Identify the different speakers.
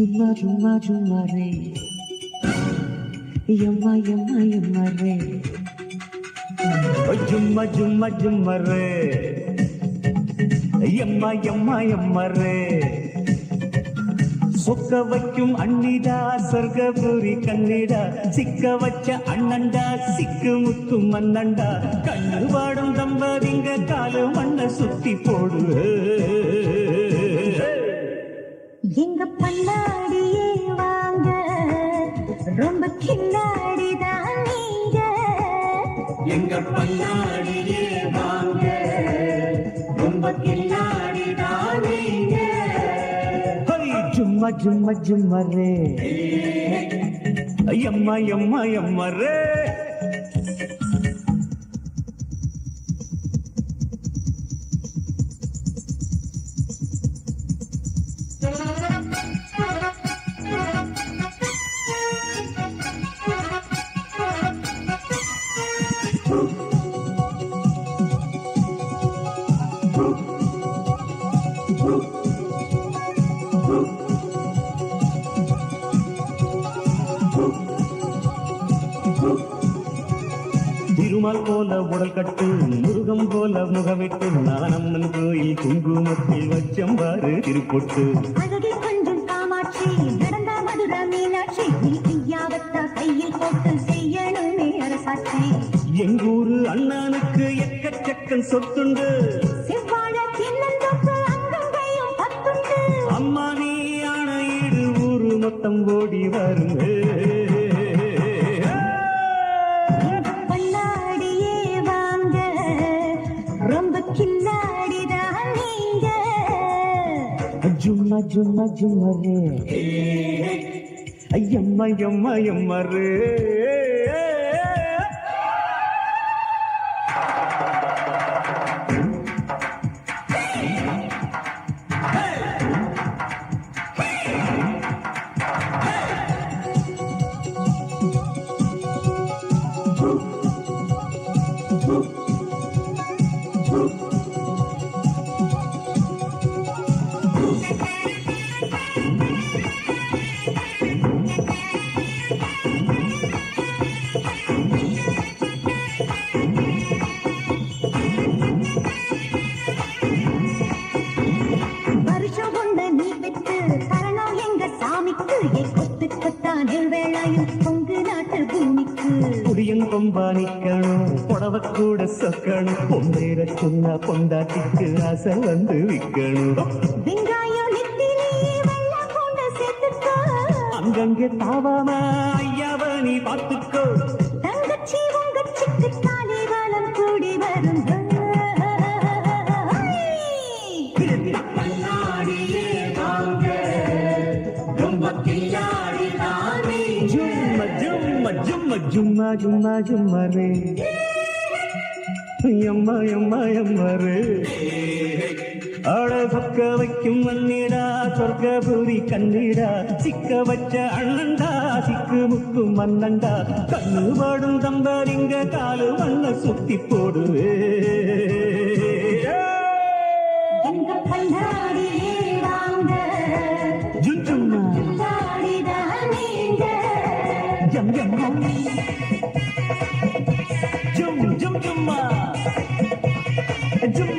Speaker 1: ஜும்மா ஜும்மா ஜும்மா ரே எம்மா எம்மா எம்மா ரே ஜும்மா ஜும்மா ஜும்மா ரே எம்மா எம்மா எம்மா ரே சொக்க வைக்கும் அண்ணிடா சொர்க்கபுரி கண்ணிடா சிக்க வச்ச அண்ணன்டா சிக்கு முத்து மன்னண்டா கண்ணு வாடும் தம்பதிங்க காலு மண்ண சுத்தி போடு
Speaker 2: எங்க பண்ணாடியே வாங்க. ரொம்ப கில்லாடிதான் நீங்க.
Speaker 1: எங்க பண்ணாடியே வாங்க. ரொம்ப கில்லாடிதான் நீங்க. ஹரி ஜும்மா ஜும்மா ஜும்மா ரே. எம்மா எம்மா எம்மா ரே. திருமால் போல உடல் கட்டு முருகம் போல முகவெட்டு நானம்மன் கோயில் குங்குமத்தில் வச்சம்பாரு திருப்பொட்டு.
Speaker 2: அழகை கொஞ்சம் காமாட்சி நடந்த மதுர மீனாட்சி நீ ஐயாவத்தா கையில் போட்டு செய்யணுமே அரசாட்சி.
Speaker 1: எங்கூரு அண்ணனுக்கு எக்கச்சக்கம் சொத்துண்டு. ஓட்டம் ஓடி
Speaker 2: வருது
Speaker 1: ஜும்மா ஜும்மா ஜும்மரே ஐயம்மா எம்மா
Speaker 2: எம்மரே நீ பெற்று தரணும் எங்க சாமிக்கு என் கொத்து கொத்தான வேளாயும்? நாட்டு பூமிக்கு
Speaker 1: புடியங்கொம்பா நிக்கணும் புடவ கூட சொக்கணும். பொம்பேர சொன்னா பொண்டாட்டிக்கு ஆசை வந்து
Speaker 2: வெங்காயம்
Speaker 1: அங்கங்கே தாவாம ஐயாவ நீ பார்த்துக்கோ.
Speaker 2: தங்கச்சி உங்கச்சிக்கு தாலி காலம் கூடி வரும்.
Speaker 1: ஜும்ம ஜும்மா ஜும்மா ஜும்மா ரே எம்மா எம்மா எம்மா ரே ஆட பக்க வைக்கும் மண்ணிடா சொர்க்கபுரி கண்ணிடா. சிக்க வச்ச அண்ணன்டா சிக்கு முக்கு மன்னண்டா கண்ணு பாடும் தம்பரிங்க காலு வண்ண சுத்தி போடுவே. Jum jum jump! Jum